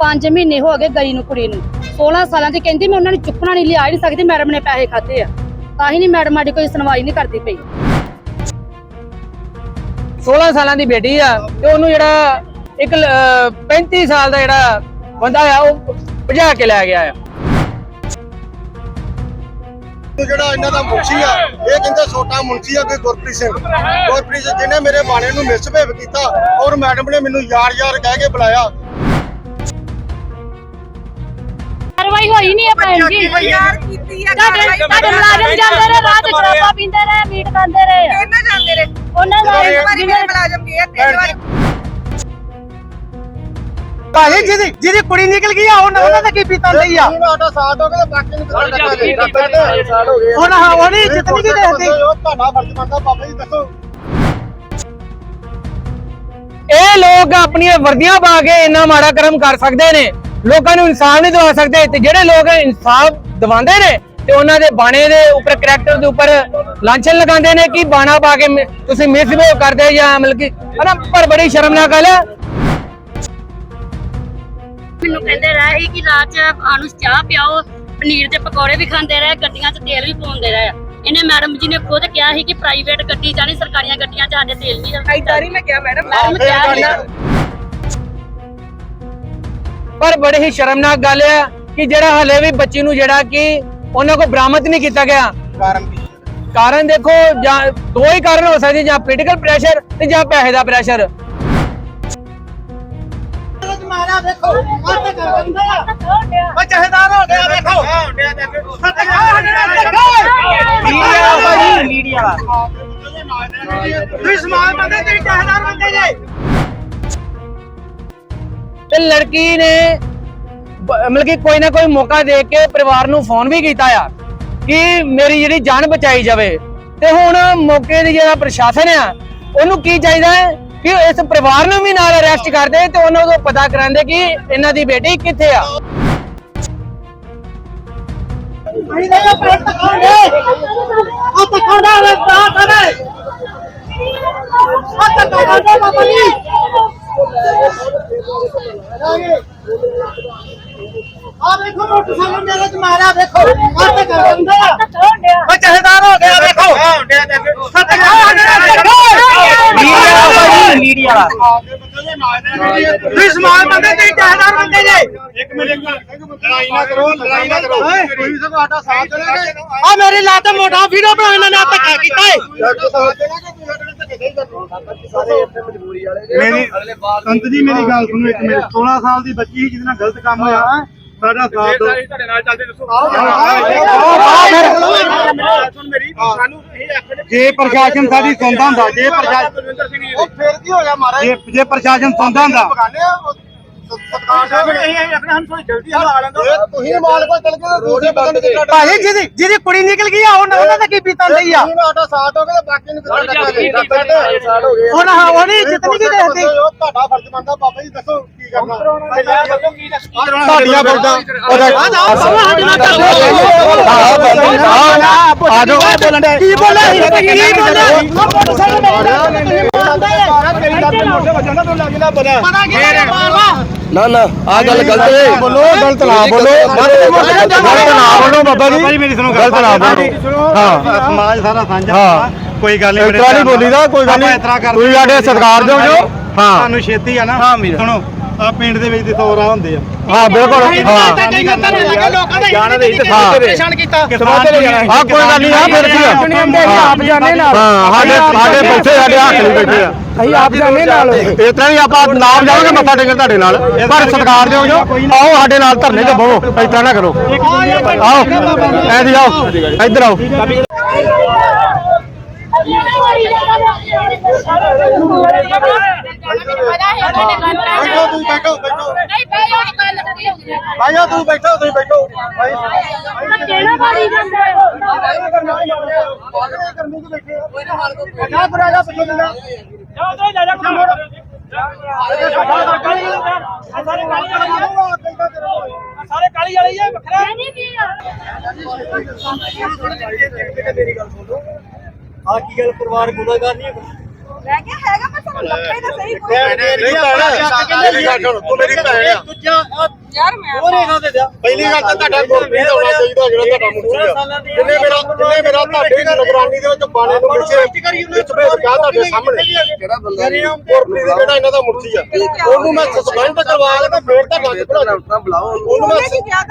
5 ਮਹੀਨੇ ਹੋ ਗਏ ਗਈ ਨੂੰ ਕੁੜੀ ਨੂੰ। 16 ਸਾਲਾਂ ਦੀ ਕਹਿੰਦੀ ਮੈਂ ਉਹਨਾਂ ਨੂੰ ਚੁੱਕਣਾ ਨਹੀਂ ਲਿਆ ਹੀ ਨਹੀਂ ਸਕਦੀ ਮੈਡਮ ਨੇ ਪੈਸੇ ਖਾਦੇ ਆ। ਤਾਂ ਹੀ ਨਹੀਂ ਮੈਡਮ ਸਾਡੀ ਕੋਈ ਸੁਣਵਾਈ ਨਹੀਂ ਕਰਦੀ ਪਈ। 16 ਸਾਲਾਂ ਦੀ ਬੇਟੀ ਆ ਤੇ ਉਹਨੂੰ ਜਿਹੜਾ ਇੱਕ ਲ- ਅਹ 35 ਸਾਲ ਦਾ ਜਿਹੜਾ ਬੰਦਾ ਆ ਉਹ ਭਜਾ ਕੇ ਲੈ ਗਿਆ ਆ। ਜਿਹੜਾ ਇਹਨਾਂ ਦਾ ਮੁਨਸ਼ੀ ਆ ਇਹ ਕਹਿੰਦੇ ਛੋਟਾ ਮੁਨਸ਼ੀ ਆ ਕੋਈ ਗੁਰਪ੍ਰੀਤ ਸਿੰਘ। ਗੁਰਪ੍ਰੀਤ ਸਿੰਘ ਜਿਹਨੇ ਮੇਰੇ ਬਾਣੇ ਨੂੰ ਮਿਸਬਿਹੇਵ ਕੀਤਾ ਔਰ ਮੈਡਮ ਨੇ ਮੈਨੂੰ ਯਾਰ ਯਾਰ ਕਹਿ ਕੇ ਬੁਲਾਇਆ। ਕਾਰਵਾਈ ਹੋਈ ਨਹੀਂ ਹੈ ਭੈਣ ਜੀ। ਯਾਰ ਕੀਤੀ ਆ ਤੁਹਾਡੇ ਤੁਹਾਡੇ ਮੁਲਾਜ਼ਮ ਜਾਂਦੇ ਰਹੇ ਚ ਸ਼ਰਾਬਾਂ ਪੀਂਦੇ ਰਹੇ ਮੀਟ ਖਾਂਦੇ ਰਹੇ। ਜਾਂਦੇ ਉਹਨਾਂ ਦਾ ਮੇਰੇ ਮੁਲਾਜ਼ਮ ਗਏ ਆ, ਤਿੰਨ ਵਾਰੀ। ਭਾਜੀ ਜਿਹਦੀ ਜਿਹਦੀ ਕੁੜੀ ਨਿਕਲ ਗਈ ਆ ਉਹਨਾਂ ਉਹਨਾਂ ਦਾ ਕੀ ਪੀਤਾ ਲਈ ਆ? ਹੁਣ ਆਟਾ ਸਾਥ ਹੋ ਗਿਆ ਬਾਕੀ ਨੂੰ ਹੋ ਹੁਣ ਹਾਂ ਉਹਨੇ ਨਹੀਂ ਦੇਖਦੀ ਤੁਹਾਡਾ ਫਰਜ਼ ਬਣਦਾ ਬਾਬਾ ਜੀ ਦੱਸੋ। ਇਹ ਲੋਕ ਆਪਣੀਆਂ ਵਰਦੀਆਂ ਪਾ ਕੇ ਇੰਨਾ ਮਾੜਾ ਕਰਮ ਕਰ ਸਕਦੇ ਨੇ। ਲੋਕਾਂ ਨੂੰ ਇਨਸਾਫ ਨਹੀਂ ਦਿਵਾ ਸਕਦੇ ਤੇ ਜਿਹੜੇ ਲੋਕ ਇਨਸਾਫ ਦਿਵਾਉਂਦੇ ਨੇ ਤੇ ਉਹਨਾਂ ਦੇ ਬਾਣੇ ਦੇ ਉੱਪਰ ਕਰੈਕਟਰ ਦੇ ਉੱਪਰ ਲਾਂਛਨ ਲਗਾਉਂਦੇ ਨੇ ਕਿ ਬਾਣਾ ਪਾ ਕੇ ਮਿ- ਤੁਸੀਂ ਮਿਸਬਿਹੇਵ ਕਰਦੇ ਜਾਂ ਮਤਲਬ ਕਿ ਹਨਾ ਪਰ ਬੜੀ ਸ਼ਰਮਨਾਕ ਗੱਲ ਹੈ ਮੈਨੂੰ ਕਹਿੰਦੇ ਰਹੇ ਸੀ ਕਿ ਰਾਤ ਚ ਆਨੂੰ ਚਾਹ ਪਿਆਓ ਪਨੀਰ ਦੇ ਪਕੌੜੇ ਵੀ ਖਾਂਦੇ ਰਹੇ ਗੱਡੀਆਂ 'ਚ ਤੇਲ ਵੀ ਪਾਉਂਦੇ ਰਹੇ। ਇਹਨੇ ਮੈਡਮ ਜੀ ਨੇ ਖੁਦ ਕਿਹਾ ਸੀ ਕਿ ਪ੍ਰਾਈਵੇਟ ਗੱਡੀ ਜਾਣੀ ਸਰਕਾਰੀਆਂ ਗੱਡੀਆਂ 'ਚ ਸਾਡੇ ਤੇਲ ਨਹੀਂ ਐਦਾਂ ਨਹੀਂ ਲੱਗਿਆ ਮੈਡਮ ਮੈਡਮ ਕਿਹਾ ਪਰ ਬੜੀ ਹੀ ਸ਼ਰਮਨਾਕ ਗੱਲ ਹੈ ਕਿ ਜਿਹੜਾ ਹਲੇ ਵੀ ਬੱਚੀ ਨੂੰ ਜਿਹੜਾ ਕਿ ਉਹਨਾਂ ਕੋ ਬਰਾਮਦ ਨਹੀਂ ਕੀਤਾ ਗਿਆ। ਕਾਰਨ ਕੀ? ਕਾਰਨ ਦੇਖੋ ਜਾਂ ਦੋ ਹੀ ਕਾਰਨ ਹੋ ਸਕਦੇ ਜਾਂ ਪੋਲੀਟੀਕਲ ਪ੍ਰੈਸ਼ਰ ਤੇ ਜਾਂ ਪੈਸੇ ਦਾ ਪ੍ਰੈਸ਼ਰ ਮਾਰਾ ਦੇਖੋ ਹੱਥ ਕਰ ਦਿੰਦਾ ਆ। ਜਹੇਦਾਰ ਹੋ ਗਿਆ ਦੇਖੋ। ਮੀਡੀਆ ਭਾਜੀ ਮੀਡੀਆ ਤੁਸੀਂ ਸਮਾਨ ਬੰਦੇ ਤੇ ਜਹੇਦਾਰ ਬੰਦੇ ਜੇ। ਤੇ ਲੜਕੀ ਨੇ ਮਤਲਬ ਕਿ ਕੋਈ ਨਾ ਕੋਈ ਮੌਕਾ ਦੇ ਕੇ ਪਰਿਵਾਰ ਨੂੰ ਫੋਨ ਵੀ ਕੀਤਾ ਆ ਕਿ ਮੇਰੀ ਜਿਹੜੀ ਜਾਨ ਬਚਾਈ ਜਾਵੇ। ਤੇ ਹੁਣ ਮੌਕੇ ਦੀ ਜਿਹੜਾ ਪ੍ਰਸ਼ਾਸਨ ਆ, ਉਹਨੂੰ ਕੀ ਚਾਹੀਦਾ ਹੈ ਕਿ ਇਸ ਪਰਿਵਾਰ ਨੂੰ ਵੀ ਨਾਲ ਅਰੈਸਟ ਕਰਦੇ ਤੇ ਉਹਨਾਂ ਨੂੰ ਪਤਾ ਕਰਾਉਂਦੇ ਕਿ ਇਹਨਾਂ ਦੀ ਬੇਟੀ ਕਿੱਥੇ ਆ। ਆ ਤਕਾਉਂਦਾ ਵੇ ਬਾਬਾ ਜੀ। ਆ ਮੋਟਰਸਾਈਕਲ ਮੇਰੇ ਚ ਮਾਰਿਆ ਦੇਖੋ। ਆ ਤਕਾਉਂਦਾ ਆ ਉਹ ਜਹੇਦਾਰ ਹੋ ਗਿਆ ਦੇਖੋ। ਮੀਡੀਆ ਭਾਜੀ ਮੀਡੀਆ ਤੁਸੀਂ ਸਮਾਨ ਬੰਦੇ ਤੇ ਜਹੇਦਾਰ ਬੰਦੇ ਜੇ। ਇੱਕ ਮਿੰਟ ਲੜਾਈ ਨਾ ਕਰੋ ਲੜਾਈ ਨਾ ਕਰੋ। ਤੁਸੀਂ ਸਭ ਆਟਾ ਸਾਥ ਦੇਣਾ ਆ ਮੇਰੀ ਲੱਤ ਮੋਢਾ ਵੀਡੀਓ ਬਣਾ ਇਹਨਾਂ ਨੇ ਧੱਕਾ ਕੀਤਾ ਏ। ਸਾਥ ਦੇਣਾ ਕਿ ਮੇਰੀ ਸੰਤ ਜੀ ਮੇਰੀ ਗੱਲ ਸੁਣੋ ਇੱਕ ਮਿੰਟ 16 ਸਾਲ ਦੀ ਬੱਚੀ ਸੀ ਜਿਹਦੇ ਨਾਲ ਗਲਤ ਕੰਮ ਹੋਇਆ ਸਾਡਾ ਸਾਥ ਦਿਓ ਤੁਹਾਡੇ ਨਾਲ ਚੱਲਦੇ ਦੱਸੋ ਜੇ ਪ੍ਰਸ਼ਾਸਨ ਸਾਡੀ ਸੁਣਦਾ ਹੁੰਦਾ ਜੇ ਪ੍ਰਸ਼ਾਸਨ ਉਹ ਫਿਰ ਕੀ ਹੋਇਆ ਮਹਾਰਾਜ ਜੇ ਜੇ ਪ੍ਰਸ਼ਾਸਨ ਸੁਣਦਾ ਹੁੰਦਾ ਸਤਕਾਰ ਸਾਹਿਬ ਨੇ ਇਹ ਆਪਣੇ ਹਮ ਥੋੜੀ ਜਲਦੀ ਹਲਾ ਲੈਂਦਾ ਤੁਸੀਂ ਮਾਲ ਕੋਲ ਚਲ ਗਏ ਰੋਜ਼ੇ ਬੰਦ ਤੇ ਭਾਜੀ ਜਿਹਦੀ ਜਿਹਦੀ ਕੁੜੀ ਨਿਕਲ ਗਈ ਆ ਉਹਨਾਂ ਉਹਨਾਂ ਦਾ ਕੀ ਪੀਤਾ ਲਈ ਆ? ਤੁਸੀਂ ਆਟਾ ਸਾਥ ਹੋ ਗਿਆ ਬਾਕੀ ਨੂੰ ਕਿਹੜਾ ਹੋ ਗਏ ਹੁਣ ਹਾਂ ਉਹਨੇ ਇੱਜ਼ਤ ਨਹੀਂ ਦੇਖਦੀ ਤੁਹਾਡਾ ਫਰਜ਼ ਬਣਦਾ ਬਾਬਾ ਜੀ ਦੱਸੋ ਕੀ ਕਰਨਾ। ਤੁਹਾਡੀਆਂ ਬੋਲਦਾ ਆ? ਜਾਓ ਬੋਲਣ ਦੇ। ਕੀ ਬੋਲਿਆ ਕੀ ਬੋਲਿਆ? ਮੋਟਰਸਾਈਕਲ ਮੇਰੇ ਪਤਾ ਕੀ ਮਾਰਵਾ ਨਾ ਨਾ ਆ ਗੱਲ ਗਲਤ ਹੈ। ਬੋਲੋ ਗਲਤ ਨਾ ਬੋਲੋ। ਗਲਤ ਨਾ ਬੋਲੋ। ਬਾਬਾ ਜੀ ਮੇਰੀ ਸੁਣੋ ਗਲਤ ਨਾ ਬੋਲੋ। ਹਾਂ। ਸਮਾਜ ਸਾਰਾ ਸਾਂਝਾ ਹਾਂ। ਕੋਈ ਗੱਲ ਨਹੀਂ ਇਤਰਾ ਨਹੀਂ ਬੋਲੀਦਾ ਕੋਈ ਗੱਲ ਨਹੀਂ। ਇਤਰਾ ਤੁਸੀਂ ਸਾਡੇ ਸਤਿਕਾਰ ਦਿਓ ਜੋ। ਹਾਂ। ਤੁਹਾਨੂੰ ਛੇਤੀ ਆ ਨਾ। ਹਾਂ ਸੁਣੋ। ਆ ਪਿੰਡ ਦੇ ਵਿੱਚ ਤੇ ਸੌਰਾ ਹੁੰਦੇ ਆ ਹਾਂ ਬਿਲਕੁਲ ਹਾਂ ਜਾਣਦੇ ਤੇ ਪਰੇਸ਼ਾਨ ਕੀਤਾ ਹਾਂ ਕੋਈ ਗੱਲ ਨਹੀਂ ਆ ਫਿਰ ਕੀ ਆ ਆਪ ਜਾਣੇ ਨਾਲ ਹਾਂ ਸਾਡੇ ਸਾਡੇ ਬੈਠੇ ਸਾਡੇ ਹੱਥ ਨਹੀਂ ਬੈਠੇ ਆ ਅਸੀਂ ਆਪ ਜਾਣੇ ਨਾਲ ਇਸ ਤਰ੍ਹਾਂ ਹੀ ਆਪਾਂ ਨਾਮ ਜਾਵਾਂਗੇ ਮੱਥਾ ਟੇਕਣ ਤੁਹਾਡੇ ਨਾਲ ਪਰ ਸਤਿਕਾਰ ਦਿਓ ਜੋ ਆਓ ਸਾਡੇ ਨਾਲ ਧਰਨੇ ਤੇ ਬਹੋ ਇਸ ਤਰ੍ਹਾਂ ਨਾ ਕਰੋ ਆਓ ਐਦੀ ਆਓ ਇੱਧਰ ਆਓ ਬੈਠੋ ਤੁਸੀਂ ਬੈਠੋ ਬੈਠੋ ਭਾਈਓ ਤੂੰ ਬੈਠੋ ਤੁਸੀਂ ਬੈਠੋ ਭਾਈ ਕਿਹੜਾ ਬਾਰੀ ਜਾਂਦਾ ਕਰਨੀ ਕਿ ਬੈਠੇ ਆ ਜਾ ਪਰ ਆ ਜਾ ਪਿੱਛੇ ਨਾ ਸਾਰੇ ਕਾਲੀ ਵਾਲੇ ਹੀ ਵੱਖਰਾ ਆ ਕੀ ਗੱਲ ਪਰਿਵਾਰ ਗੁਨਾਹਗਾਰ ਨਹੀਂ ਹੈ ਮੈਂ ਕਿਹਾ ਹੈਗਾ ਪਰ ਸਾਨੂੰ ਲੱਭੇ ਤਾਂ ਸਹੀ ਕੋਈ ਭੈਣ ਸੁਣ ਤੂੰ ਮੇਰੀ ਭੈਣ ਆ। ਦੂਜਾ ਯਾਰ ਮੈਂ ਹੋਰ ਇਹਨਾਂ ਦੇ ਦਿਆ ਪਹਿਲੀ ਗੱਲ ਤਾਂ ਤੁਹਾਡਾ ਗੁਰਪ੍ਰੀਤ ਹੋਣਾ ਚਾਹੀਦਾ ਜਿਹੜਾ ਤੁਹਾਡਾ ਮੁਖੀ ਆ। ਜਿੰਨੇ ਮੇਰਾ ਜਿੰਨੇ ਮੇਰਾ ਤੁਹਾਡੀ ਨਿਗਰਾਨੀ ਦੇ ਵਿੱਚ ਬਾਣੇ ਨੂੰ ਪਿੱਛੇ ਵਿੱਚ ਭੇਜ ਗਿਆ ਤੁਹਾਡੇ ਸਾਹਮਣੇ। ਕਿਹੜਾ ਬੰਦਾ ਗੁਰਪ੍ਰੀਤ ਜਿਹੜਾ ਇਹਨਾਂ ਦਾ ਮੁਖੀ ਆ। ਉਹਨੂੰ ਮੈਂ ਸਸਪੈਂਡ ਕਰਵਾ ਕੇ ਤੇ ਫੇਰ ਤਾਂ ਲੱਗ ਪੜਾ ਬੁਲਾਓ ਉਹਨੂੰ ਮੈਂ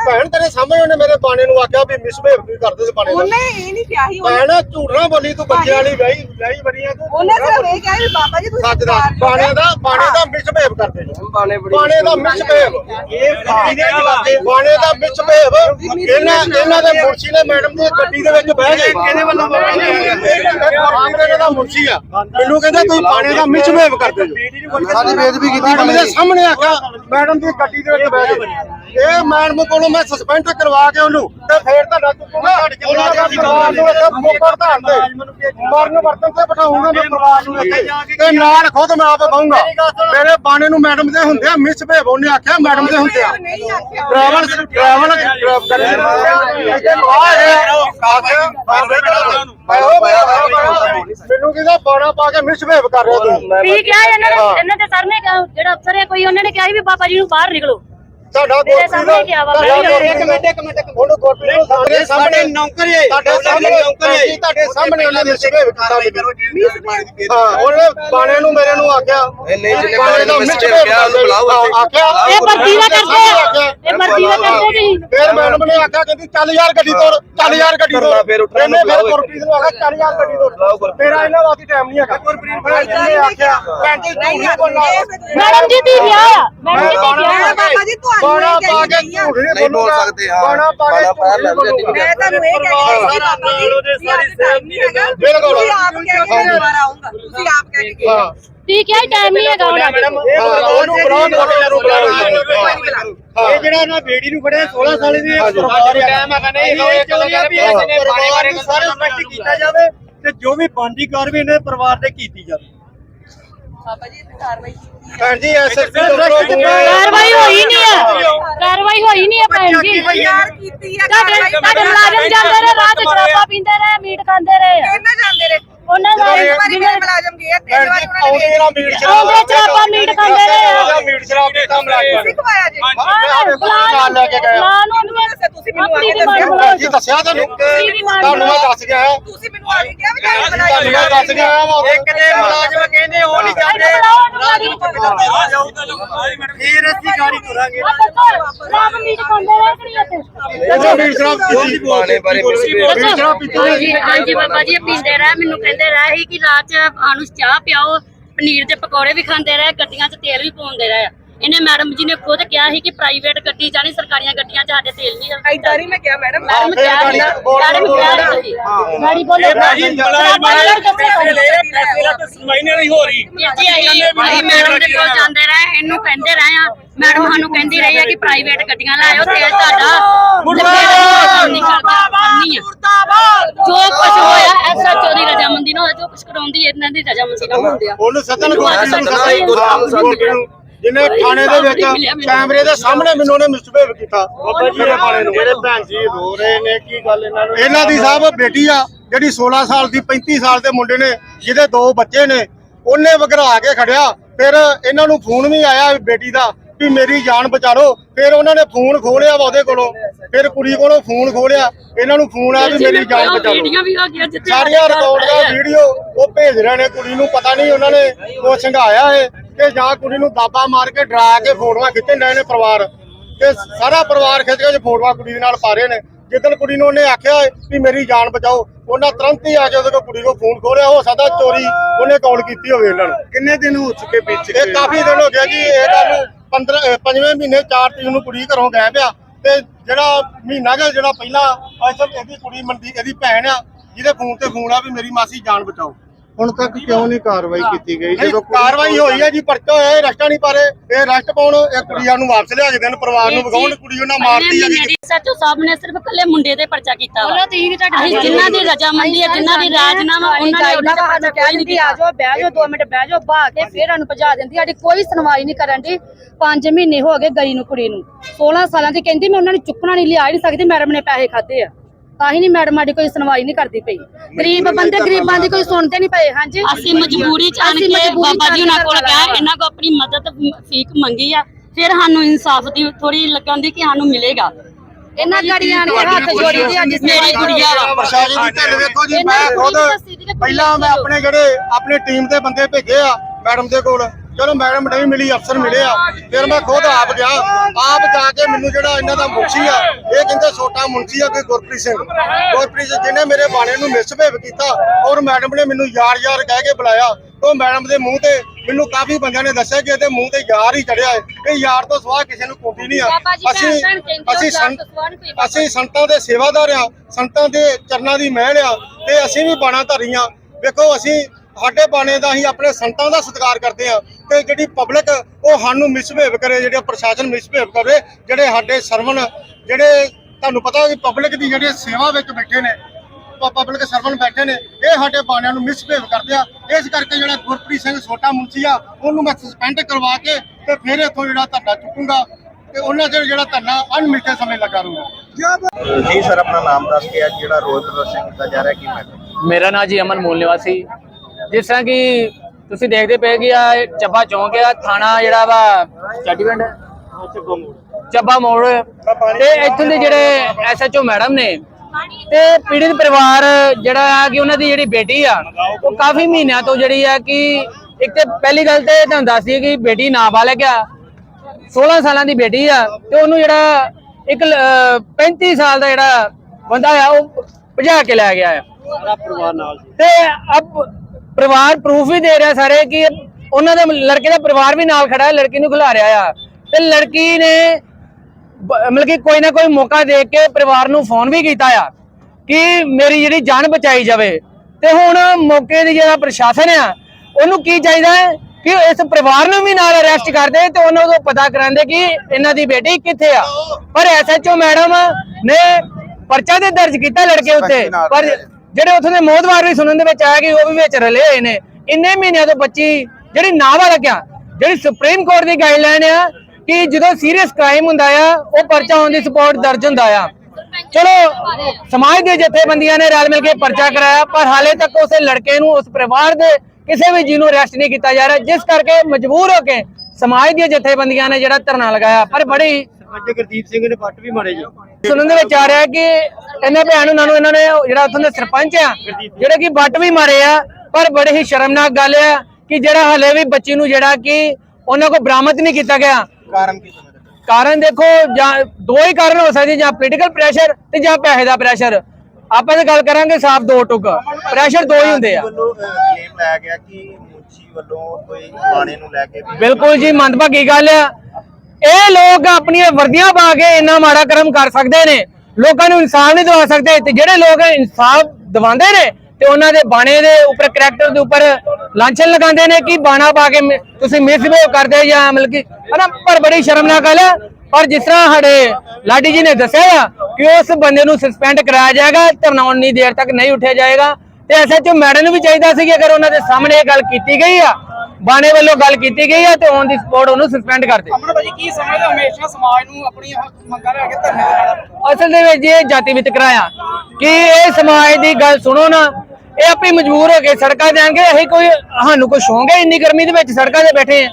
ਭੈਣ ਤੇਰੇ ਸਾਹਮਣੇ ਉਹਨੇ ਮੇਰੇ ਬਾਣੇ ਨੂੰ ਆਖਿਆ ਵੀ ਮਿਸਬਿਹੇਵ ਕੀ ਕਰਦੇ ਸੀ ਬਾਣੇ ਉਹਨੇ ਇਹ ਨਹੀਂ ਕਿਹਾ ਸੀ ਉਹਨੇ ਭੈਣ ਝੂਠ ਨਾ ਬੋਲੀ ਤੂੰ ਬੱਚਿਆਂ ਵਾਲੀ ਵਿਆਹੀ ਵਿਆਹੀ ਬਣੀ ਆ ਤੂੰ। ਉਹਨੇ ਸਿਰਫ ਇਹ ਕਿਹਾ ਵੀ ਬਾਬਾ ਜੀ ਤੁਸੀਂ ਸੱਚ ਦਾ ਬਾਣੇ ਦਾ ਬਾਣੇ ਦਾ ਮਿਸਬਿਹੇਵ ਕਰਦੇ ਬਾਣੇ ਬੜੀ ਬਾਣੇ ਦਾ ਮਿਸਬਿਹੇਵ ਬਾਣੇ ਦਾ ਮਿਸਬਿਹੇਵ ਇਹਨਾਂ ਇਹਨਾਂ ਦੇ ਮੁਰਸ਼ੀ ਨੇ ਮੈਡਮ ਦੀ ਗੱਡੀ ਦੇ ਵਿੱਚ ਬਹਿ ਗਏ। ਕਿਹਦੇ ਵੱਲੋਂ ਇਹਨਾਂ ਦਾ ਮੁਰਸ਼ੀ ਆ। ਮੈਨੂੰ ਕਹਿੰਦਾ ਤੁਸੀਂ ਬਾਣੇ ਦਾ ਮਿਸਬਿਹੇਵ ਕਰਦੇ ਜੀ ਸਾਡੀ ਬੇਦਬੀ ਕੀਤੀ ਮੈਡਮ ਬਾਣੇ ਦੇ। ਦੀ ਸਾਹਮਣੇ ਆਖਿਆ ਮੈਡਮ ਦੀ ਗੱਡੀ ਦੇ ਵਿੱਚ ਬਹਿ ਗਏ। ਇਹ ਮੈਡਮ ਕੋਲੋਂ ਮੈਂ ਸਸਪੈਂਡ ਕਰਵਾ ਕੇ ਉਹਨੂੰ ਤੇ ਫੇਰ ਤੁਹਾਡਾ ਚੁੱਕੂਗਾ। ਉਹਨਾਂ ਦਾ ਪਰਿਵਾਰ ਨੂੰ ਇੱਥੇ ਮੋਕਰ ਧਾਰ ਦੇ। ਮਰਨ ਵਰਤਨ ਤੇ ਬਿਠਾਉਂਗਾ ਮੈਂ ਪਰਿਵਾਰ ਨੂੰ ਇੱਥੇ। ਤੇ ਨਾਲ ਖੁਦ ਮੈਂ ਆਪ ਬਹੂੰਗਾ। ਮੇਰੇ ਬਾਣੇ ਨੂੰ ਮੈਡਮ ਦੇ ਹੁੰਦੇ ਆ ਮਿਸ ਭੇਵ ਉਹਨੇ ਆਖਿਆ ਮੈਡਮ ਦੇ ਹੁੰਦੇ ਆ ਨਹੀਂ ਆਖਿਆ। ਟਰੈਵਲ ਟਰੈਵਲ ਮੈਨੂੰ ਕਿਹਦਾ ਬਾਣਾ ਪਾ ਕੇ ਮਿਸ ਭੇਵ ਕਰ ਰਿਹਾ ਤੂੰ ਠੀਕ ਹੈ ਇਹਨਾਂ ਨੇ? ਇਹਨਾਂ ਦੇ ਸਰ ਨੇ ਕਿਹਾ ਜਿਹੜਾ ਅਫਸਰ ਹੈ ਕੋਈ ਉਹਨਾਂ ਨੇ ਕਿਹਾ ਸੀ ਵੀ ਬਾਬਾ ਜੀ ਨੂੰ ਬਾਹਰ ਨਿਕਲੋ। ਤੁਹਾਡਾ ਮੇਰੇ ਸਾਹਮਣੇ ਕਿਹਾ ਵਾ, ਮੈਂ ਵੀ ਇੱਕ ਮਿੰਟ ਇੱਕ ਮਿੰਟ ਉਹਨੂੰ ਗੁਰਪ੍ਰੀਤ ਨੂੰ ਸਾਡੇ ਸਾਹਮਣੇ ਨੌਕਰ ਹੈ ਤੁਹਾਡੇ ਸਾਹਮਣੇ ਨੌਕਰ ਹੈ ਤੁਹਾਡੇ ਸਾਹਮਣੇ ਉਹਨੇ ਮਿਸਬਿਹੇਵ ਕੀਤਾ ਮੈਨੂੰ ਹਾਂ ਉਹਨੇ ਬਾਣੇ ਨੂੰ ਮੇਰੇ ਨੂੰ ਆਖਿਆ ਇਹ ਨਹੀਂ ਜਿਹਨੇ ਬਾਣੇ ਦਾ misbehave ਕਿਹਾ, ਉਹਨੂੰ ਬੁਲਾਓ। ਆਖਿਆ ਇਹ ਮਰਜ਼ੀ ਦਾ ਕਰਦੇ ਇਹ ਮਰਜ਼ੀ ਦਾ ਕਰਦੇ ਜੀ ਫਿਰ ਮੈਡਮ ਨੇ ਆਖਿਆ ਕਹਿੰਦੀ ਚੱਲ ਯਾਰ ਗੱਡੀ ਤੋੜ ਚੱਲ ਯਾਰ ਗੱਡੀ ਫਿਰ ਉੱਠਣਾ ਇਹਨੇ ਫਿਰ ਗੁਰਪ੍ਰੀਤ ਨੂੰ ਆਖਿਆ ਚੱਲ ਯਾਰ ਗੱਡੀ ਤੋੜ ਤੇਰਾ ਇਹਨਾਂ ਵਾਸਤੇ ਟਾਈਮ ਨਹੀਂ ਹੈਗਾ ਗੁਰਪ੍ਰੀਤ ਨੇ ਆਖਿਆ ਭੈਣ ਜੀ ਤੂੰ ਨਹੀਂ ਬੋਲਣਾ ਮੈਡਮ ਜੀ ਦੀ ਵਿਆਹ ਆ ਮੈਡਮ ਜੀ ਦੀ ਵਿਆਹ ਆ ਬਾਬਾ ਜੀ ਤੁਹਾਨੂੰ ਬਾਣਾ ਪਾ ਕੇ ਝੂਠ ਨਹੀਂ ਬੋਲ। ਸਕਦੇ, ਹਾਂ। ਬਾਣਾ ਪਾ ਕੇ ਝੂਠ ਨਹੀਂ ਬੋਲੂਗਾ। ਮੈਂ ਤੁਹਾਨੂੰ ਇਹ ਕਹਿ ਰਹੀ ਬਾਬਾ ਜੀ ਵੀ ਅੱਜ ਟਾਈਮ ਨਹੀਂ ਹੈਗਾ। ਬਿਲਕੁਲ। ਤੁਸੀਂ ਆਪ ਕਹਿ ਕੇ ਦੁਬਾਰਾ ਆਉਂਗਾ। ਤੁਸੀਂ ਆਪ ਕਹਿ ਕੇ ਹਾਂ। ਠੀਕ ਹੈ ਟਾਈਮ ਨਹੀਂ ਹੈਗਾ ਉਹਨਾਂ ਦੇ ਹਾਂ, ਉਹਨੂੰ ਬੁਲਾਓ ਮੋਟਰ ਨੂੰ ਬੁਲਾਓ ਇਹ ਜਿਹੜਾ ਨਾ ਬੇੜੀ ਨੂੰ ਫੜਿਆ 16 ਸਾਲ ਦੀ ਟਾਈਮ ਹੈਗਾ ਨਹੀਂ ਇਹ ਚਾਹੁੰਦੇ ਵੀ ਇਸ ਨੇ ਬਾਣੇ ਬਾਰੇ ਸਾਰੇ ਸਪਸ਼ਟ ਕੀਤਾ ਜਾਵੇ ਤੇ ਜੋ ਵੀ ਬਣਦੀ ਕਾਰਵਾਈ ਇਹਨਾਂ ਦੇ ਪਰਿਵਾਰ ਤੇ ਕੀਤੀ ਜਾਵੇ। ਬਾਬਾ ਜੀ ਤੇ ਕਾਰਵਾਈ ਕੀਤੀ ਹੈ। ਭੈਣ ਜੀ ਐਸਐਸਪੀ ਦਫ਼ਤਰੋਂ ਕਾਰਵਾਈ ਹੋਈ ਨਹੀਂ ਹੈ ਕਾਰਵਾਈ ਹੋਈ ਨਹੀਂ ਹੈ। ਭੈਣ ਜੀ। ਯਾਰ ਕੀਤੀ ਹੈ ਤੁਹਾਡੇ ਤੁਹਾਡੇ ਮੁਲਾਜ਼ਮ ਜਾਂਦੇ ਰਹੇ ਰਾਤ ਸ਼ਰਾਬਾਂ ਪੀਂਦੇ ਰਹੇ ਮੀਟ ਖਾਂਦੇ ਰਹੇ। ਕਿੰਨਾ ਜਾਂਦੇ ਰਹੇ। ਉਹਨਾਂ ਦਾ ਇੱਕ ਵਾਰੀ ਮੇਰੇ ਮੁਲਾਜ਼ਮ ਗਏ ਆ, ਤਿੰਨ ਵਾਰੀ ਉਹਨਾਂ ਨੇ ਆਉਂਦੇ ਨਾ ਮੀਟ ਸ਼ਰਾਬ ਆਉਂਦੇ ਸ਼ਰਾਬਾਂ ਮੀਟ ਖਾਂਦੇ ਰਹੇ ਆ। ਮੀਟ ਸ਼ਰਾਬ ਪੀਤਾ ਮਲਾਜ਼ਮਾਂ ਨੇ। ਸਿਖਵਾਇਆ ਜੀ? ਨਾਲ ਲੈ ਕੇ ਗਏ। ਦੱਸਿਆ ਤੁਸੀਂ ਮੈਨੂੰ ਆ ਕੇ ਦੱਸਿਆ। ਭੈਣ ਜੀ। ਦੱਸਿਆ ਤੁਹਾਨੂੰ। ਤੁਹਾਨੂੰ ਮੈਂ ਦੱਸ ਗਿਆ। ਹੈ ਤੁਸੀਂ ਮੈਨੂੰ ਆ ਕੇ ਕਿਹਾ ਵੀ ਕਾਹਨੂੰ ਤੁਹਾਨੂੰ ਮੈਂ ਦੱਸ ਗਿਆ ਵਾ। ਇੱਕ ਦੇ ਮੁਲਾਜ਼ਮ ਕਹਿੰਦੇ ਉਹ ਨਹੀਂ ਜਾਂਦੇ। ਫਿਰ ਅਸੀਂ ਗਾੜੀ ਤੁਰਾਂਗੇ? ਸ਼ਰਾਬ ਮੀਟ ਖਾਂਦੇ ਰਹੇ ਇਹਦਾ ਮੀਟ ਸ਼ਰਾਬ ਬਾਰੇ ਮੀਟ ਸ਼ਰਾਬ ਪੀਤੀ ਹਾਂਜੀ ਹਾਂਜੀ ਬਾਬਾ ਜੀ ਇਹ ਪੀਂਦੇ ਰਹੇ ਮੈਨੂੰ ਕਹਿੰਦੇ ਰਹੇ ਸੀ ਕਿ ਰਾਤ ਚ ਆਨੂੰ ਚਾਹ ਪਿਆਓ ਪਨੀਰ ਦੇ ਪਕੌੜੇ ਵੀ ਖਾਂਦੇ ਰਹੇ ਗੱਡੀਆਂ 'ਚ ਤੇਲ ਵੀ ਪਾਉਂਦੇ ਰਹੇ। ਇਹਨੇ ਮੈਡਮ ਜੀ ਨੇ ਖੁਦ ਕਿਹਾ ਸੀ ਕਿ ਪ੍ਰਾਈਵੇਟ ਗੱਡੀ ਜਾਣੀ ਸਰਕਾਰੀਆਂ ਗੱਡੀਆਂ 'ਚ ਸਾਡੇ ਤੇਲ ਨਹੀਂ ਐਦਾਂ ਨਹੀਂ ਮੈਂ ਕਿਹਾ ਮੈਡਮ। ਮੈਡਮ ਕਿਹਾ ਸੀ ਮੈਡਮ ਬੋਲ- ਕਿਹਾ ਸੀ ਗਾੜੀ ਬੋਲੋ। ਤਾਂ ਸੁਣਵਾਈ ਨਹੀਂ ਹੋ ਰਹੀ। ਜੀ ਅਸੀਂ ਅਸੀਂ ਮੈਡਮ ਦੇ ਕੋਲ ਜਾਂਦੇ ਰਹੇ ਇਹਨੂੰ ਕਹਿੰਦੇ ਰਹੇ ਆ। ਮੈਡਮ ਸਾਨੂੰ ਕਹਿੰਦੀ ਰਹੀ ਹੈ ਕਿ ਪ੍ਰਾਈਵੇਟ ਗੱਡੀਆਂ ਲਾਇਓ ਤੇਲ ਤੁਹਾਡਾ। ਮੁਰਦਾਬਾਦ! ਨਹੀਂ ਕਰਦਾ ਆ। ਜੋ ਕੁਝ ਹੋਇਆ ਐਸਐਚਓ ਦੀ ਰਜਾਮੰਦੀ ਨਾਲ ਹੋਇਆ ਜੋ ਕੁਝ ਕਰਾਉਂਦੀ ਇਹਨਾਂ ਦੀ ਰਜਾਮੰਦੀ ਨਾਲ ਹੁੰਦੀ ਆ। ਉਹਨੂੰ ਸੱਦਣ ਮੈਨੂੰ ਅੱਜ ਗੁਰਪ੍ਰੀਤ ਨੂੰ ਤੱਕ ਸੱਦਣ ਗੁਰਪ੍ਰੀਤ ਨੂੰ ਸੱਦ ਕੇ। ਜਿਹਨੇ ਥਾਣੇ ਦੇ ਵਿੱਚ ਕੈਮਰੇ ਦੇ ਸਾਹਮਣੇ ਮੈਨੂੰ ਉਹਨੇ ਮਿਸਬਿਹੇਵ ਕੀਤਾ। ਮੇਰੇ ਬਾਣੇ ਨੂੰ। ਜਿਹੜੇ ਭੈਣ ਜੀ ਰੋ ਰਹੇ ਨੇ ਕੀ ਗੱਲ ਇਹਨਾਂ ਨੂੰ? ਇਹਨਾਂ ਦੀ ਸਾਹਿਬ ਬੇਟੀ ਆ ਜਿਹੜੀ 16 ਸਾਲ ਦੀ 35 ਸਾਲ ਦੇ ਮੁੰਡੇ ਨੇ ਜਿਹਦੇ ਦੋ ਬੱਚੇ ਨੇ ਉਹਨੇ ਵਗਰਾ ਕੇ ਖੜਿਆ। ਫਿਰ ਇਹਨਾਂ ਨੂੰ ਫੋਨ ਵੀ ਆਇਆ ਬੇਟੀ ਦਾ ਵੀ ਮੇਰੀ ਜਾਨ ਬਚਾ ਲਓ। ਫਿਰ ਉਹਨਾਂ ਨੇ ਫੋਨ ਖੋਲਿਆ ਵਾ ਉਹਦੇ ਕੋਲੋਂ। ਫਿਰ ਕੁੜੀ ਕੋਲੋਂ ਫੋਨ ਖੋਲਿਆ ਇਹਨਾਂ ਨੂੰ ਫੋਨ ਆਇਆ ਵੀ ਮੇਰੀ ਜਾਨ ਬਚਾ ਲਓ ਵੀਡੀਓ ਵੀ ਆ ਗਿਆ ਜਿੱਥੇ ਸਾਰੀਆਂ ਰਿਕਾਰਡ ਦਾ ਵੀਡੀਓ ਉਹ ਭੇਜ ਰਹੇ ਨੇ ਕੁੜੀ ਨੂੰ ਪਤਾ ਨਹੀਂ ਉਹਨਾਂ ਨੇ ਉਹ ਸੰਘਾਇਆ ਹੈ ਕਿ ਜਾਂ ਕੁੜੀ ਨੂੰ ਦਾਬਾ ਮਾਰ ਕੇ ਡਰਾ ਕੇ ਫੋਟੋਆਂ ਖਿੱਚਣ ਡਏ ਨੇ ਪਰਿਵਾਰ। ਤੇ ਸਾਰਾ ਪਰਿਵਾਰ ਖਿੱਚ ਕੇ ਫੋਟੋਆਂ ਕੁੜੀ ਦੇ ਨਾਲ ਪਾ ਰਹੇ ਨੇ। ਜਿੱਦਣ ਕੁੜੀ ਨੂੰ ਉਹਨੇ ਆਖਿਆ ਵੀ ਮੇਰੀ ਜਾਨ ਬਚਾਓ ਉਹਨਾਂ ਤੁਰੰਤ ਹੀ ਆ ਕੇ ਉਹਦੇ ਕੋਲ ਕੁੜੀ ਕੋਲ ਫੋਨ ਖੋਲਿਆ ਹੋ ਸਕਦਾ ਚੋਰੀ ਉਹਨੇ ਕਾਲ ਕੀਤੀ ਹੋਵੇ ਇਹਨਾਂ ਨੂੰ। ਕਿੰਨੇ ਦਿਨ ਹੋ ਚੁੱਕੇ ਪਿੱਛੇ ਇਹ ਕਾਫੀ ਦਿਨ ਹੋ ਗਿਆ ਜੀ ਇਹ ਗੱਲ ਨੂੰ 15 ਪੰਜਵੇਂ ਮਹੀਨੇ 4 ਤਰੀਕ ਨੂੰ ਕੁੜੀ ਘਰੋਂ ਗਾਇਬ ਆ। ਤੇ ਜਿਹੜਾ ਮਹੀਨਾ ਕੁ, ਜਿਹੜਾ ਪਹਿਲਾਂ ਅੱਜ ਇਹਦੀ ਕੁੜੀ ਮੰਦੀ ਇਹਦੀ ਭੈਣ ਆ, ਜਿਹਦੇ ਫੋਨ ਤੇ ਫੋਨ ਆ ਵੀ ਮੇਰੀ ਮਾਸੀ ਜਾਨ ਬਚਾਓ। ਹੁਣ ਤੱਕ ਕਿਉਂ ਨਹੀਂ ਕਾਰਵਾਈ ਕੀਤੀ ਗਈ? ਜਦੋਂ ਕਾਰਵਾਈ ਹੋਈ ਹੈ ਜੀ ਪਰਚਾ ਹੋਇਆ ਇਹ ਰਸਟਾ ਨਹੀਂ ਪਾਰੇ। ਇਹ ਰਸਟ ਪਾਉਣ ਇਹ ਕੁੜੀਆਂ ਨੂੰ ਵਾਪਸ ਲਿਆ ਕੇ ਦੇਣ ਪਰਿਵਾਰ ਨੂੰ ਵਿਖਾਉਣ ਕੁੜੀ ਉਹਨਾਂ ਮਾਰਤੀ ਆ ਜੀ। ਸੱਚੋ ਸਾਹਿਬ ਨੇ ਸਿਰਫ ਕੱਲੇ ਮੁੰਡੇ ਤੇ ਪਰਚਾ ਕੀਤਾ ਵਾ। ਅਸੀਂ ਜਿਨ੍ਹਾਂ ਦੀ ਰਜਾਮੰਦੀ ਹੈ ਜਿਨ੍ਹਾਂ ਦੀ ਰਾਜਨਾਮਾ ਉਹਨਾਂ ਨੇ ਉਹਦੇ ਤੇ ਪਰਚਾ ਕੋਈ ਨਹੀਂ ਆ ਜਾਓ ਬਹਿ ਜਾਓ 2 ਮਿੰਟ ਬਹਿ ਜਾਓ ਬਾ ਕੇ ਫੇਰ ਸਾਨੂੰ ਭਜਾ ਦਿੰਦੀ ਸਾਡੀ ਕੋਈ ਸੁਣਵਾਈ ਨਹੀਂ ਕਰਨ ਦੀ। 5 ਮਹੀਨੇ ਹੋ ਗਏ ਗਈ ਨੂੰ ਕੁੜੀ ਨੂੰ। 16 ਸਾਲਾਂ ਦੀ ਕਹਿੰਦੀ ਮੈਂ ਉਹਨਾਂ ਨੂੰ ਚੁੱਕਣਾ ਨਹੀਂ ਲਿਆ ਹੀ ਨਹੀਂ ਸਕਦੀ ਮੈਡਮ ਨੇ ਪੈਸੇ ਖਾਦੇ ਆ। ਕਾਹੀ ਨਹੀਂ ਮੈਡਮ ਸਾਡੀ ਕੋਈ ਸੁਣਵਾਈ ਨਹੀਂ ਕਰਦੀ ਪਈ। ਗਰੀਬ ਬੰਦੇ ਗਰੀਬਾਂ ਦੀ ਕੋਈ ਸੁਣਦੇ ਨਹੀਂ ਪਏ ਹਾਂਜੀ? ਅਸੀਂ ਮਜਬੂਰੀ ਚ ਆਣ ਕੇ ਬਾਬਾ ਜੀ ਉਹਨਾਂ ਕੋਲ ਆਏ। ਇਹਨਾਂ ਕੋ ਆਪਣੀ ਮਦਦ ਫੀਕ ਮੰਗੀ ਆ ਫਿਰ ਸਾਨੂੰ ਇਨਸਾਫ ਦੀ ਥੋੜੀ ਲੱਗਾਂਦੀ ਕਿ ਸਾਨੂੰ ਮਿਲੇਗਾ। ਇਹਨਾਂ ਗੜੀਆਂ ਨੇ ਹੱਥ ਜੋੜੀ ਦੀ ਅੱਜ ਮੇਰੀ ਗੁੜੀਆ ਵਾ। ਪ੍ਰਸ਼ਾਸਨ ਦੀ ਢਿੱਲ ਵੇਖੋ ਜੀ ਮੈਂ ਦੀ ਖੁਦ ਦੀ ਪਹਿਲਾਂ ਮੈਂ ਆਪਣੇ ਜਿਹੜੇ ਆਪਣੇ ਟੀਮ ਦੇ ਬੰਦੇ ਭੇਜੇ ਆ ਮੈਡਮ ਦੇ ਕੋਲ। ਚਲੋ ਮੈਡਮ ਨਹੀਂ ਮਿਲੀ ਅਫਸਰ ਮਿਲੇ ਆ। ਫਿਰ ਮੈਂ ਖੁਦ ਆਪ ਗਿਆ। ਆਪ ਜਾ ਕੇ ਮੈਨੂੰ ਜਿਹੜਾ ਇਹਨਾਂ ਦਾ ਮੁਨਸ਼ੀ ਆ ਇਹ ਕਹਿੰਦੇ ਛੋਟਾ ਮੁਨਸ਼ੀ ਆ ਕੋਈ ਗੁਰਪ੍ਰੀਤ ਸਿੰਘ। ਗੁਰਪ੍ਰੀਤ ਸਿੰਘ ਜਿਹਨੇ ਮੇਰੇ ਬਾਣੇ ਨੂੰ ਮਿਸਬਿਹੇਵ ਕੀਤਾ ਔਰ ਮੈਡਮ ਨੇ ਮੈਨੂੰ ਯਾਰ ਯਾਰ ਕਹਿ ਕੇ ਬੁਲਾਇਆ। ਉਹ ਮੈਡਮ ਦੇ ਮੂੰਹ ਤੇ ਮੈਨੂੰ ਕਾਫੀ ਬੰਦਿਆਂ ਨੇ ਦੱਸਿਆ ਕਿ ਇਹਦੇ ਮੂੰਹ ਤੇ ਯਾਰ ਹੀ ਚੜਿਆ ਹੈ। ਇਹ ਯਾਰ ਤੋਂ ਸਵਾਹ ਕਿਸੇ ਨੂੰ ਕੁੰਡੀ ਨਹੀਂ ਆ। ਅਸੀਂ ਅਸੀਂ ਸੰਤ ਕੋਈ ਅਸੀਂ ਸੰਤਾਂ ਦੇ ਸੇਵਾਦਾਰ ਆ। ਸੰਤਾਂ ਦੇ ਚਰਨਾਂ ਦੀ ਮਹਿਲ ਆ। ਤੇ ਅਸੀਂ ਵੀ ਬਾਣਾ ਧਾਰੀਆਂ। ਵੇਖੋ ਅਸੀਂ ਸਾਡੇ ਬਾਣੇ ਦਾ ਅਸੀਂ ਆਪਣੇ ਸੰਤਾਂ ਦਾ ਸਤਿਕਾਰ ਕਰਦੇ ਆ ਤੇ ਜਿਹੜੀ ਪਬਲਿਕ ਉਹ ਸਾਨੂੰ ਮਿਸਬਿਹੇਵ ਕਰੇ ਜਿਹੜੇ ਪ੍ਰਸ਼ਾਸਨ ਮਿਸਬਿਹੇਵ ਕਰੇ ਜਿਹੜੇ ਸਾਡੇ ਸਰਵਨ ਜਿਹੜੇ ਤੁਹਾਨੂੰ ਪਤਾ ਕਿ ਪਬਲਿਕ ਦੀ ਜਿਹੜੀ ਸੇਵਾ ਵਿੱਚ ਬੈਠੇ ਨੇ ਪਬਲਿਕ ਸਰਵਨ ਬੈਠੇ ਨੇ ਇਹ ਸਾਡੇ ਬਾਣਿਆਂ ਨੂੰ ਮਿਸਬਿਹੇਵ ਕਰਦੇ ਆ। ਇਸ ਕਰਕੇ ਜਿਹੜਾ ਗੁਰਪ੍ਰੀਤ ਸਿੰਘ ਛੋਟਾ ਮੁੰਚੀ ਆ ਉਹਨੂੰ ਮੈਂ ਸਸਪੈਂਡ ਕਰਵਾ ਕੇ ਤੇ ਫਿਰ ਇੱਥੋਂ ਜਿਹੜਾ ਧਰਨਾ ਚੁੱਕੂੰਗਾ ਤੇ ਉਹਨਾਂ ਚਿਰ ਜਿਹੜਾ ਧਰਨਾ ਅਣਮਿੱਥੇ ਸਮੇਂ ਲੱਗਾ ਰਹੂਗਾ। ਜੀ ਸਰ ਆਪਣਾ ਨਾਮ ਦੱਸ ਕੇ ਅੱਜ ਜਿਹੜਾ ਰੋਜ਼ ਪ੍ਰਦਰਸ਼ਨ ਕੀਤਾ ਜਾ ਰਿਹਾ ਕੀ ਮੈਟਰ ਮੇਰਾ ਨਾਮ ਜੀ ਅਮਨ ਮੂਲ ਨਿਵਾਸੀ। ਜਿਸ ਤਰ੍ਹਾਂ ਕਿ ਤੁਸੀਂ ਦੇਖਦੇ ਪਏ ਕਿ ਆ ਚੱਬਾ ਚੌਂਕ ਆ ਥਾਣਾ ਜਿਹੜਾ ਵਾ ਚਾਟੀ ਪਿੰਡ ਚੱਬਾ ਮੋੜ। ਤੇ ਇੱਥੋਂ ਦੇ ਜਿਹੜੇ ਐਸਐਚਓ ਮੈਡਮ ਨੇ ਤੇ ਪੀੜਿਤ ਪਰਿਵਾਰ ਜਿਹੜਾ ਆ ਕਿ ਉਹਨਾਂ ਦੀ ਜਿਹੜੀ ਬੇਟੀ ਆ ਉਹ ਕਾਫੀ ਮਹੀਨਿਆਂ ਤੋਂ ਜਿਹੜੀ ਆ ਕਿ ਇੱਕ ਤੇ ਪਹਿਲੀ ਗੱਲ ਤੇ ਤੁਹਾਨੂੰ ਦੱਸ ਦਈਏ ਕਿ ਬੇਟੀ ਨਾਬਾਲਗ ਆ 16 ਸਾਲਾਂ ਦੀ ਬੇਟੀ ਆ ਤੇ ਉਹਨੂੰ ਜਿਹੜਾ ਇੱਕ ਲ- ਅਹ 35 ਸਾਲ ਦਾ ਜਿਹੜਾ ਬੰਦਾ ਆ ਉਹ ਭਜਾ ਕੇ ਲੈ ਗਿਆ ਆ। ਤੇ ਅਬ ਪਰਿਵਾਰ ਪ੍ਰੂਫ ਵੀ ਦੇ ਰਿਹਾ ਸਾਰੇ ਕਿ ਉਹਨਾਂ ਦੇ ਲੜਕੇ ਦਾ ਪਰਿਵਾਰ ਵੀ ਨਾਲ ਖੜਾ ਹੈ, ਲੜਕੀ ਨੂੰ ਖਿਲਾ ਰਿਹਾ ਆ। ਤੇ ਲੜਕੀ ਨੇ ਮਤਲਬ ਕਿ ਕੋਈ ਨਾ ਕੋਈ ਮੌਕਾ ਦੇਖ ਕੇ ਪਰਿਵਾਰ ਨੂੰ ਫੋਨ ਵੀ ਕੀਤਾ ਆ ਕਿ ਮੇਰੀ ਜਿਹੜੀ ਜਾਨ ਬਚਾਈ ਜਾਵੇ। ਤੇ ਹੁਣ ਮੌਕੇ ਦੀ ਜਿਹੜਾ ਪ੍ਰਸ਼ਾਸਨ ਆ, ਉਹਨੂੰ ਕੀ ਚਾਹੀਦਾ ਹੈ ਕਿ ਇਸ ਪਰਿਵਾਰ ਨੂੰ ਵੀ ਨਾਲ ਅਰੈਸਟ ਕਰਦੇ ਤੇ ਉਹਨਾਂ ਨੂੰ ਪਤਾ ਕਰਾਉਂਦੇ ਕਿ ਇਹਨਾਂ ਦੀ ਬੇਟੀ ਕਿੱਥੇ ਆ। ਪਰ ਐਸਐਚਓ ਮੈਡਮ ਨੇ ਪਰਚਾ ਤੇ ਦਰਜ ਕੀਤਾ ਲੜਕੇ ਉੱਤੇ। ਪਰ ਜਿਹੜੇ ਉੱਥੋਂ ਦੇ ਮੋਦਵਾਰ ਵੀ ਸੁਣਨ ਦੇ ਵਿੱਚ ਆਇਆ ਕਿ ਉਹ ਵੀ ਵਿੱਚ ਰਲੇ ਹੋਏ ਨੇ, ਇੰਨੇ ਮਹੀਨਿਆਂ ਤੋਂ ਬੱਚੀ ਜਿਹੜੀ ਨਾਬਾਲਗ ਆ ਜਿਹੜੀ ਸੁਪਰੀਮ ਕੋਰਟ ਦੀ ਗਾਈਡਲਾਈਨ ਆ ਕਿ ਜਦੋਂ ਸੀਰੀਅਸ ਕ੍ਰਾਈਮ ਹੁੰਦਾ ਆ, ਉਹ ਪਰਚਾ ਹੋਣ ਦੀ ਸਪੋਰਟ ਦਰਜ ਹੁੰਦਾ ਆ। ਚਲੋ, ਸਮਾਜ ਦੇ ਜਥੇਬੰਦੀਆਂ ਨੇ ਰਲ ਮਿਲ ਕੇ ਪਰਚਾ ਕਰਾਇਆ, ਪਰ ਹਾਲੇ ਤੱਕ ਉਸੇ ਲੜਕੇ ਨੂੰ, ਉਸ ਪਰਿਵਾਰ ਦੇ ਕਿਸੇ ਵੀ ਜੀ ਨੂੰ ਅਰੈਸਟ ਨਹੀਂ ਕੀਤਾ ਜਾ ਰਿਹਾ, ਜਿਸ ਕਰਕੇ ਮਜਬੂਰ ਹੋ ਕੇ ਸਮਾਜ ਦੀਆਂ ਜਥੇਬੰਦੀਆਂ ਨੇ ਜਿਹੜਾ ਧਰਨਾ ਲਗਾਇਆ, ਪਰ ਬੜੀ ਅੱਜ ਗੁਰਦੀਪ ਸਿੰਘ ਨੇ ਪੱਟ ਵੀ ਮਾਰੇ ਜੀ। ਸੁਣਨ ਦੇ ਵਿੱਚ ਆ ਰਿਹਾ ਕਿ ਇਹਨਾਂ ਭੈਣ ਉਹਨਾਂ ਨੂੰ ਇਹਨਾਂ ਨੇ ਜਿਹੜਾ ਉੱਥੋਂ ਦੇ ਸਰਪੰਚ ਆ ਜਿਹੜੇ ਕਿ ਵੱਟ ਵੀ ਮਾਰੇ ਆ ਪਰ ਬੜੇ ਹੀ ਸ਼ਰਮਨਾਕ ਗੱਲ ਆ ਕਿ ਜਿਹੜਾ ਹਲੇ ਵੀ ਬੱਚੀ ਨੂੰ ਜਿਹੜਾ ਕਿ ਉਹਨਾਂ ਕੋਲ ਬਰਾਮਦ ਨਹੀਂ ਕੀਤਾ ਗਿਆ। ਕਾਰਨ ਕੀ ਕਾਰਨ ਦੇਖੋ ਜਾਂ ਦੋ ਹੀ ਕਾਰਨ ਹੋ ਸਕਦੇ ਜਾਂ ਪੋਲੀਟੀਕਲ ਪ੍ਰੈਸ਼ਰ ਤੇ ਜਾਂ ਪੈਸੇ ਦਾ ਪ੍ਰੈਸ਼ਰ ਆਪਾਂ ਤਾਂ ਗੱਲ ਕਰਾਂਗੇ ਸਾਫ਼ ਦੋ ਟੁਕ। ਪ੍ਰੈਸ਼ਰ ਦੋ ਹੀ ਹੁੰਦੇ ਆ। ਵੱਲੋਂ ਕਲੇਮ ਲਾਇਆ ਗਿਆ ਕਿ ਮੁੱਛੀ ਵੱਲੋਂ ਕੋਈ ਬਾਣੇ ਨੂੰ ਲੈ ਕੇ ਵੀ ਬਿਲਕੁਲ ਜੀ ਮੰਦਭਾਗੀ ਗੱਲ ਆ। ਇਹ ਲੋਕ ਆਪਣੀਆਂ ਵਰਦੀਆਂ ਪਾ ਕੇ ਇੰਨਾ ਮਾੜਾ ਕਰਮ ਕਰ ਸਕਦੇ ਨੇ। ਲੋਕਾਂ ਨੂੰ ਇਨਸਾਫ ਨਹੀਂ ਦਵਾ ਸਕਦੇ। ਤੇ ਜਿਹੜੇ ਲੋਕ ਇਨਸਾਫ ਦਿਵਾਉਂਦੇ ਨੇ ਤੇ ਉਹਨਾਂ ਦੇ ਬਾਣੇ ਦੇ ਉੱਪਰ ਕਰੈਕਟਰ ਦੇ ਉੱਪਰ ਲਾਂਛਨ ਲਗਾਉਂਦੇ ਨੇ ਕਿ ਬਾਣਾ ਪਾ ਕੇ ਤੁਸੀਂ ਮਿਸਬਿਹੇਵ ਕਰਦੇ ਜਾਂ ਮਤਲਬ ਕਿ ਹਨਾ, ਪਰ ਬੜੀ ਸ਼ਰਮਨਾਕ ਗੱਲ ਹੈ। ਪਰ ਜਿਸ ਤਰ੍ਹਾਂ ਸਾਡੇ ਲਾਡੀ ਜੀ ਨੇ ਦੱਸਿਆ ਆ ਕਿ ਉਸ ਬੰਦੇ ਨੂੰ ਸਸਪੈਂਡ ਕਰਾਇਆ ਜਾਏਗਾ ਧਰਨਾ ਉਨੀ ਦੇਰ ਤੱਕ ਨਹੀਂ ਉੱਠਿਆ ਜਾਏਗਾ। ਤੇ ਐਸਐਚਓ ਮੈਡਮ ਨੂੰ ਵੀ ਚਾਹੀਦਾ ਸੀ ਕਿ ਅਗਰ ਉਹਨਾਂ ਦੇ ਸਾਹਮਣੇ ਇਹ ਗੱਲ ਕੀਤੀ ਗਈ ਆ ਬਾਣੇ ਵੱਲੋਂ ਗੱਲ ਕੀਤੀ ਗਈ ਆ ਤੇ ਔਨ ਦੀ ਸਪੋਰਟ ਉਹਨੂੰ ਸਸਪੈਂਡ ਕਰ ਦੇ ਅਮਨ ਭਾਜੀ ਕੀ ਸਮਝਦੇ ਹੋ? ਹਮੇਸ਼ਾ ਸਮਾਜ ਨੂੰ ਆਪਣੀਆਂ ਹੱਕ ਮੰਗਾਂ ਲੈ ਕੇ ਧਰਨੇ ਤੇ ਲਾਣਾ ਅਸਲ ਦੇ ਵਿੱਚ ਇਹ ਜਾਤੀ ਵਿਤਕਰਾ ਆ ਕਿ ਇਹ ਸਮਾਜ ਦੀ ਗੱਲ ਸੁਣੋ ਨਾ ਇਹ ਆਪੇ ਮਜਬੂਰ ਹੋ ਕੇ ਸੜਕਾਂ ਤੇ ਆਣਗੇ ਅਸੀਂ ਕੋਈ ਸਾਨੂੰ ਕੋਈ ਸ਼ੌਂਕ ਹੈ ਇੰਨੀ ਗਰਮੀ ਦੇ ਵਿੱਚ ਸੜਕਾਂ ਤੇ ਬੈਠੇ ਆ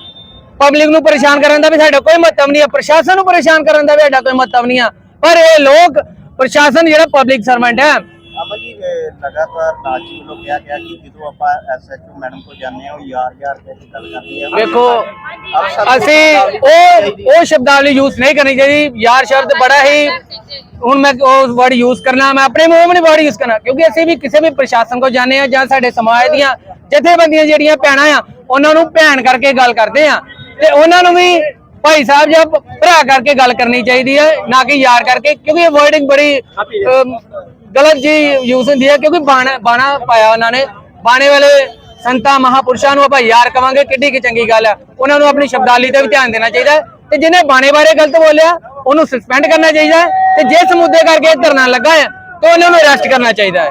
ਪਬਲਿਕ ਨੂੰ ਪਰੇਸ਼ਾਨ ਕਰਨ ਦਾ ਵੀ ਸਾਡਾ ਕੋਈ ਮਤਲਬ ਨਹੀਂ ਆ ਪ੍ਰਸ਼ਾਸਨ ਨੂੰ ਪਰੇਸ਼ਾਨ ਕਰਨ ਦਾ ਵੀ ਸਾਡਾ ਕੋਈ ਮਤਲਬ ਨਹੀਂ ਆ। ਪਰ ਇਹ ਲੋਕ ਪ੍ਰਸ਼ਾਸਨ ਜਿਹੜਾ ਪਬਲਿਕ ਸਰਵੈਂਟ ਹੈ ਲਗਾਤਾਰ ਨਾਜੀ ਵੱਲੋਂ ਕਿਹਾ ਗਿਆ ਕਿ ਜਦੋਂ ਆਪਾਂ ਐਸਐਚਓ ਮੈਡਮ ਕੋਲ ਜਾਂਦੇ ਹਾਂ, ਉਹ ਯਾਰ ਯਾਰ ਕਹਿ ਕੇ ਗੱਲ ਕਰਦੇ ਆ ਵੇਖੋ, ਅਸੀਂ ਉਹ ਉਹ ਸ਼ਬਦਾਵਲੀ ਯੂਜ਼ ਨਹੀਂ ਕਰਨੀ ਚਾਹੀਦੀ। ਯਾਰ ਸ਼ਬਦ ਬੜਾ ਹੀ ਹੁਣ ਮੈਂ ਉਹ ਵਰਡ ਯੂਜ਼ ਕਰਨਾ, ਮੈਂ ਆਪਣੇ ਮੂੰਹ ਨਹੀਂ ਵਰਡ ਯੂਜ਼ ਕਰਨਾ। ਕਿਉਂਕਿ ਅਸੀਂ ਵੀ ਕਿਸੇ ਵੀ ਪ੍ਰਸ਼ਾਸਨ ਕੋਲ ਜਾਂਦੇ ਆ ਜਾਂ ਸਾਡੇ ਸਮਾਜ ਦੀਆਂ ਜਥੇਬੰਦੀਆਂ ਜਿਹੜੀਆਂ ਭੈਣਾਂ ਆ, ਉਹਨਾਂ ਨੂੰ ਭੈਣ ਕਰਕੇ ਗੱਲ ਕਰਦੇ ਆ। ਤੇ ਉਹਨਾਂ ਨੂੰ ਵੀ ਭਾਈ ਸਾਹਿਬ ਜਾਂ ਭਰਾ ਕਰਕੇ ਗੱਲ ਕਰਨੀ ਚਾਹੀਦੀ ਹੈ, ਨਾ ਕਿ ਯਾਰ ਕਰਕੇ, ਕਿਉਂਕਿ ਇਹ ਵਰਡਿੰਗ ਬੜੀ ਗਲਤ ਜੀ ਯੂਜ਼ ਹੁੰਦੀ ਹੈ ਕਿਉਂਕਿ ਬਾਣਾ ਬਾਣਾ ਪਾਇਆ ਉਹਨਾਂ ਨੇ ਬਾਣੇ ਵਾਲੇ ਸੰਤਾਂ ਮਹਾਪੁਰਸ਼ਾਂ ਨੂੰ ਆਪਾਂ ਯਾਰ ਕਵਾਂਗੇ ਕਿੱਡੀ ਕੀ ਚੰਗੀ ਗੱਲ ਹੈ ਉਹਨਾਂ ਨੂੰ ਆਪਣੀ ਸ਼ਬਦਾਲੀ ਤੇ ਵੀ ਧਿਆਨ ਦੇਣਾ ਚਾਹੀਦਾ ਤੇ ਜਿਹਨੇ ਬਾਣੇ ਬਾਰੇ ਗਲਤ ਬੋਲਿਆ ਉਹਨੂੰ ਸਸਪੈਂਡ ਕਰਨਾ ਚਾਹੀਦਾ ਤੇ ਜਿਸ ਮੁੱਦੇ ਕਰਕੇ ਧਰਨਾ ਲੱਗਾ ਹੈ ਤੇ ਉਹਨਾਂ ਨੂੰ ਅਰੈਸਟ ਕਰਨਾ ਚਾਹੀਦਾ ਹੈ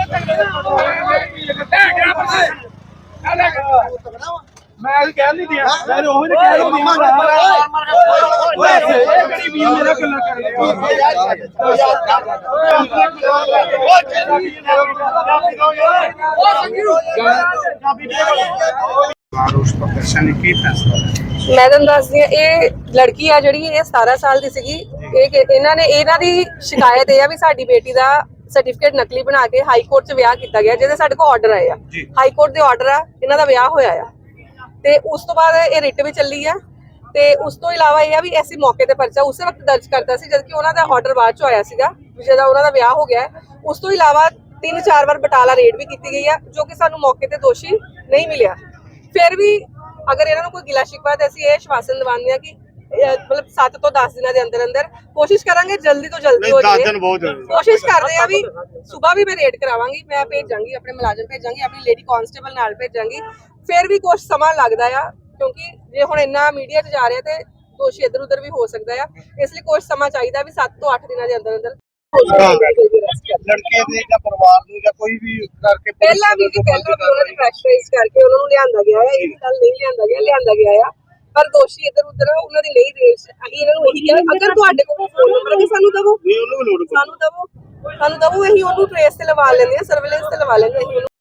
ਮੈਂ ਕਹਿ ਨਹੀਂ ਦਿਆ ਮੈਂ ਉਹ ਨਹੀਂ ਕਹਿ ਰਿਹਾ ਓਏ ਇਹ ਕਿਹੜੀ ਵੀਰ ਮੇਰਾ ਗੱਲਾਂ ਕਰ ਮੈਂ ਤੁਹਾਨੂੰ ਦੱਸਦੀ ਹਾਂ, ਇਹ ਲੜਕੀ ਆ ਜਿਹੜੀ, ਇਹ 17 ਸਾਲ ਦੀ ਸੀਗੀ। ਇਹ ਇਹਨਾਂ ਨੇ, ਇਹਨਾਂ ਦੀ ਸ਼ਿਕਾਇਤ ਇਹ ਆ ਵੀ ਸਾਡੀ ਬੇਟੀ ਦਾ ਸਰਟੀਫਿਕੇਟ ਨਕਲੀ ਬਣਾ ਕੇ ਹਾਈ ਕੋਰਟ 'ਚ ਵਿਆਹ ਕੀਤਾ ਗਿਆ ਜਿਹਦੇ ਸਾਡੇ ਕੋਲ ਆਰਡਰ ਆਏ ਆ। ਹਾਈ ਕੋਰਟ ਦੇ ਆਰਡਰ ਆ ਇਹਨਾਂ ਦਾ ਵਿਆਹ ਹੋਇਆ ਆ। ਤੇ ਉਸ ਤੋਂ ਬਾਅਦ ਇਹ ਰਿਟ ਵੀ ਚੱਲੀ ਆ। ਤੇ ਉਸ ਤੋਂ ਇਲਾਵਾ ਇਹ ਆ ਵੀ ਐਸੀ ਮੌਕੇ ਤੇ ਪਰਚਾ ਉਸੇ ਵਕਤ ਦਰਜ ਕਰਤਾ ਸੀ ਜਦ ਕਿ ਉਹਨਾਂ ਦਾ ਆਰਡਰ ਬਾਅਦ ਚ ਆਇਆ ਸੀਗਾ ਜਦੋਂ ਉਹਨਾਂ ਦਾ ਵਿਆਹ ਹੋ ਗਿਆ। ਉਸ ਤੋਂ ਇਲਾਵਾ ਤਿੰਨ ਚਾਰ ਵਾਰ ਬਟਾਲਾ ਰੇਡ ਵੀ ਕੀਤੀ ਗਈ ਆ ਜੋ ਕਿ ਸਾਨੂੰ ਮੌਕੇ ਤੇ ਦੋਸ਼ੀ ਨਹੀਂ ਮਿਲਿਆ। ਫਿਰ ਵੀ ਅਗਰ ਇਹਨਾਂ ਨੂੰ ਕੋਈ ਗਿਲਾ ਸ਼ਿਕਵਾ ਤੇ ਅਸੀਂ ਇਹ ਆਸ਼ਵਾਸਨ ਦਿਵਾਉਂਦੇ ਆ ਕਿ ਮਤਲਬ 7 ਤੋਂ 10 ਦਿਨਾਂ ਦੇ ਅੰਦਰ ਅੰਦਰ ਕੋਸ਼ਿਸ਼ ਕਰਾਂਗੇ ਜਲਦੀ ਤੋਂ ਜਲਦੀ ਹੋ ਜਾਵੇ। ਕੋਸ਼ਿਸ਼ ਕਰਦੇ ਆ ਵੀ ਸਵੇਰ ਵੀ ਮੈਂ ਰੇਡ ਕਰਾਵਾਂਗੀ ਮੈਂ ਭੇਜਾਂਗੀ ਆਪਣੇ ਮੁਲਾਜ਼ਮ ਭੇਜਾਂਗੀ ਆਪਣੀ ਲੇਡੀ ਕਾਂਸਟੇਬਲ ਨਾਲ ਭੇਜਾਂਗੀ। ਫਿਰ ਵੀ ਕੁਝ ਸਮਾਂ ਲੱਗਦਾ ਆ ਕਿਉਂਕਿ ਜੇ ਹੁਣ ਇੰਨਾ ਮੀਡੀਆ 'ਚ ਜਾ ਰਿਹਾ ਤੇ ਦੋਸ਼ੀ ਇੱਧਰ ਉੱਧਰ ਵੀ ਹੋ ਸਕਦਾ ਆ ਇਸ ਲਈ ਕੁਝ ਸਮਾਂ ਚਾਹੀਦਾ ਵੀ 7 ਤੋਂ 8 ਦਿਨਾਂ ਦੇ ਅੰਦਰ ਅੰਦਰ ਲੜਕੇ ਦੇ ਜਾਂ ਪਰਿਵਾਰ ਨੂੰ ਜਾਂ ਕੋਈ ਵੀ ਕਰਕੇ ਪਹਿਲਾਂ ਵੀ ਪਹਿਲਾਂ ਵੀ ਉਹਨਾਂ ਦੀ ਪ੍ਰੈਸ਼ਰਾਈਜ਼ ਕਰਕੇ ਉਹਨਾਂ ਨੂੰ ਲਿਆਂਦਾ ਗਿਆ ਹੈ ਇਹ ਗੱਲ ਨਹੀਂ ਲਿਆਂਦਾ ਗਿਆ ਲਿਆਂਦਾ ਗਿਆ ਆ। ਪਰ ਦੋਸ਼ੀ ਇੱਧਰ ਉੱਧਰ ਆ, ਉਹਨਾਂ ਦੀ ਨਹੀਂ ਰੇਸ ਅਸੀਂ ਇਹਨਾਂ ਨੂੰ ਇਹੀ ਕਿਹਾ ਅਗਰ ਤੁਹਾਡੇ ਕੋਲ ਫੋਨ ਨੰਬਰ ਹੈ ਸਾਨੂੰ ਦਵੋ। ਨਹੀਂ ਉਹਨੂੰ ਵੀ ਲੋੜ ਸਾਨੂੰ ਦਵੋ। ਸਾਨੂੰ ਦਵੋ ਅਸੀਂ ਉਹਨੂੰ ਟ੍ਰੇਸ ਤੇ ਲਵਾ ਲੈਂਦੇ ਆ ਸਰਵੇਲੈਂਸ ਤੇ ਲਵਾ ਲੈਂਦੇ ਆ ਅਸੀਂ ਉਹਨੂੰ